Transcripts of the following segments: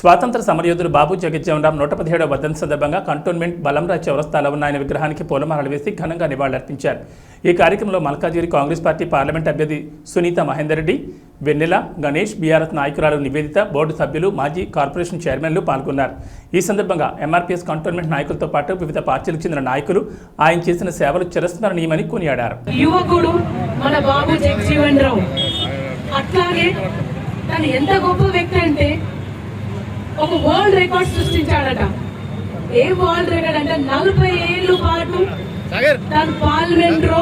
స్వాతంత్ర సమరయోధుడు బాబు జగజ్జీవనరామ్ నూట పదిహేడవ వర్ధన సందర్భంగా కంటోన్మెంట్ బలంరాజ్ చౌరస్తాలో ఉన్న ఆయన విగ్రహానికి పూలమాలలు వేసి ఘనంగా నివాళులర్పించారు. ఈ కార్యక్రమంలో మల్కాజిగిరి కాంగ్రెస్ పార్టీ పార్లమెంట్ అభ్యర్థి సునీత మహేందర్ రెడ్డి వెన్నెల గణేష్ బీఆర్ఎస్ నాయకురాలు నివేదిత బోర్డు సభ్యులు మాజీ కార్పొరేషన్ చైర్మన్లు పాల్గొన్నారు. ఈ సందర్భంగా ఎంఆర్పీఎస్ కంటోన్మెంట్ నాయకులతో పాటు వివిధ పార్టీలకు చెందిన నాయకులు ఆయన చేసిన సేవలు చిరస్మరణీయమని కొనియాడారు. యువకుడు మన బాబు జగజ్జీవన్ రావు అట్లాగే తను ఎంత గొప్ప వ్యక్తి అంటే ఒక వరల్డ్ రికార్డ్ సృష్టించాడట. ఏ వరల్డ్ రికార్డ్ అంటే నలభై ఏళ్ళు పాటు తను పార్లమెంట్లో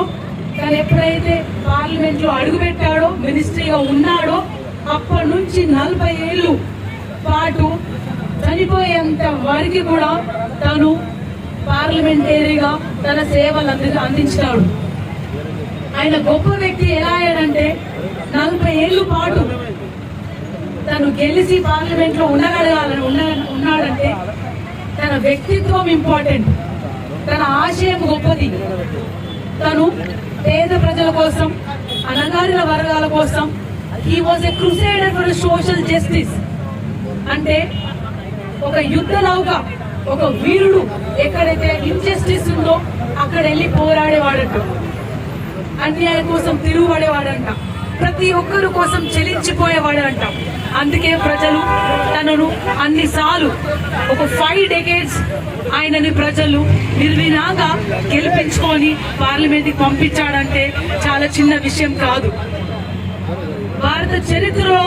తను ఎప్పుడైతే పార్లమెంట్లో అడుగు పెట్టాడో మినిస్ట్రీగా ఉన్నాడో అప్పటి నుంచి నలభై ఏళ్ళు పాటు చనిపోయేంత వరకు కూడా తను పార్లమెంటరీగా తన సేవలు అంది అందించినాడు. ఆయన గొప్ప వ్యక్తి ఎలా అయ్యాడంటే నలభై ఏళ్ళు పాటు తను గెలిచి పార్లమెంట్లో ఉండగలగాలని ఉన్న- ఉన్నాడంటే తన వ్యక్తిత్వం ఇంపార్టెంట్. తన ఆశయం గొప్పది. తను పేద ప్రజల కోసం అనగారిన వర్గాల కోసం he was a crusader for social justice అంటే ఒక యుద్ధ నౌక ఒక వీరుడు ఎక్కడైతే ఇన్జస్టిస్ ఉందో అక్కడ వెళ్ళి పోరాడేవాడంట. అన్యాయం కోసం తిరుగుబడేవాడంట. ప్రతి ఒక్కరు కోసం చెలించిపోయేవాడు అంటాం అందుకే ప్రజలు తనను అన్నిసార్లు ఒక ఫైవ్ డెకేడ్స్ ఆయనని ప్రజలు నిర్వినాగా గెలిపించుకొని పార్లమెంట్కి పంపించాడంటే చాలా చిన్న విషయం కాదు. భారత చరిత్రలో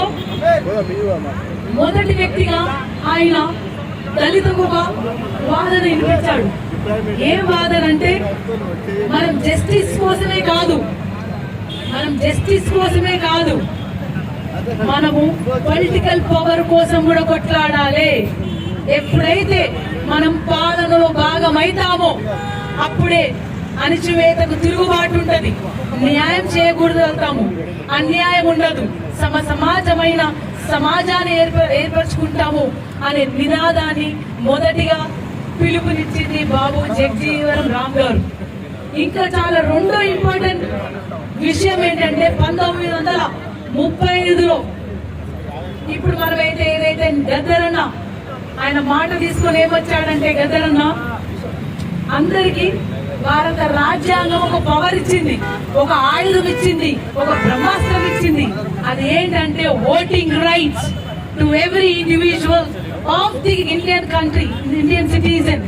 మొదటి వ్యక్తిగా ఆయన దళితకు వాదన వినిపించాడు. ఏం వాదన అంటే మనం జస్టిస్ కోసమే కాదు మనం జస్టిస్ కోసమే కాదు. మనము పొలిటికల్ పవర్ కోసం కూడా కొట్లాడాలి. ఎప్పుడైతే మనం పాలనలో భాగమైతామో అప్పుడే అణిచివేతకు తిరుగుబాటు ఉంటది. న్యాయం చేయకూడదు అన్యాయం ఉండదు. సమ సమాజమైన సమాజాన్ని ఏర్ప ఏర్పరచుకుంటాము అనే నినాదాన్ని మొదటిగా పిలుపునిచ్చింది బాబు జగజీవనం రామ్ గారు. ఇంకా చాలా రెండో ఇంపార్టెంట్ విషయం ఏంటంటే పంతొమ్మిది వందల ముప్పై ఐదులో ఇప్పుడు మనమైతే ఏదైతే గద్దరన్న ఆయన మాట తీసుకొని ఏమొచ్చాడంటే గద్దరన్న అందరికి భారత రాజ్యాంగం ఒక పవర్ ఇచ్చింది ఒక ఆయుధం ఇచ్చింది ఒక బ్రహ్మాస్త్రం ఇచ్చింది. అది ఏంటంటే voting rights to every individual of the Indian country Indian citizen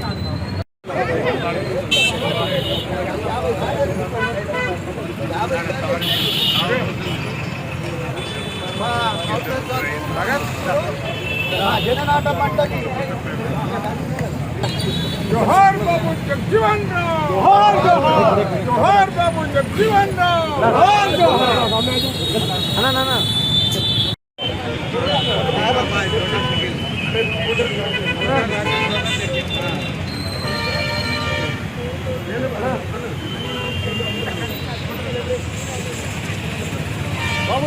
జననాట మండలి జోహార్ బాబు జగజీవన్ రామ్ జోహార్ జోహార్ జోహార్ బాబు జగజీవన్ రామ్ జోహార్ జోహార్ అన్న నాన్న బాబు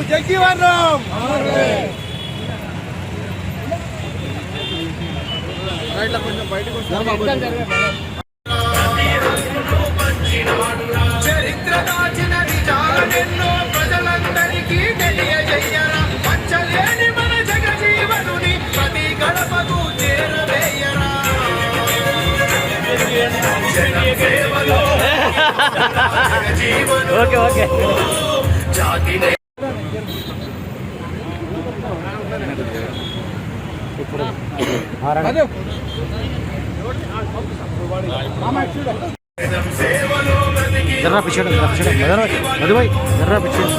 జగజీవన్ రామ్. కొంచెం బయటకు చరిత్ర దాచిన నిజాలెన్నో ప్రజలందరికీ తెలియజేయరా పచ్చలేని మన జగజీవనుని ప్రతి గడపకు చేరవేయరా ఓకే. ఓకే జాతి జర్రా పిచ్చాడు జర్రా పిచ్చాడు. మధుబాయ్ జర్రా పిచ్చాడు.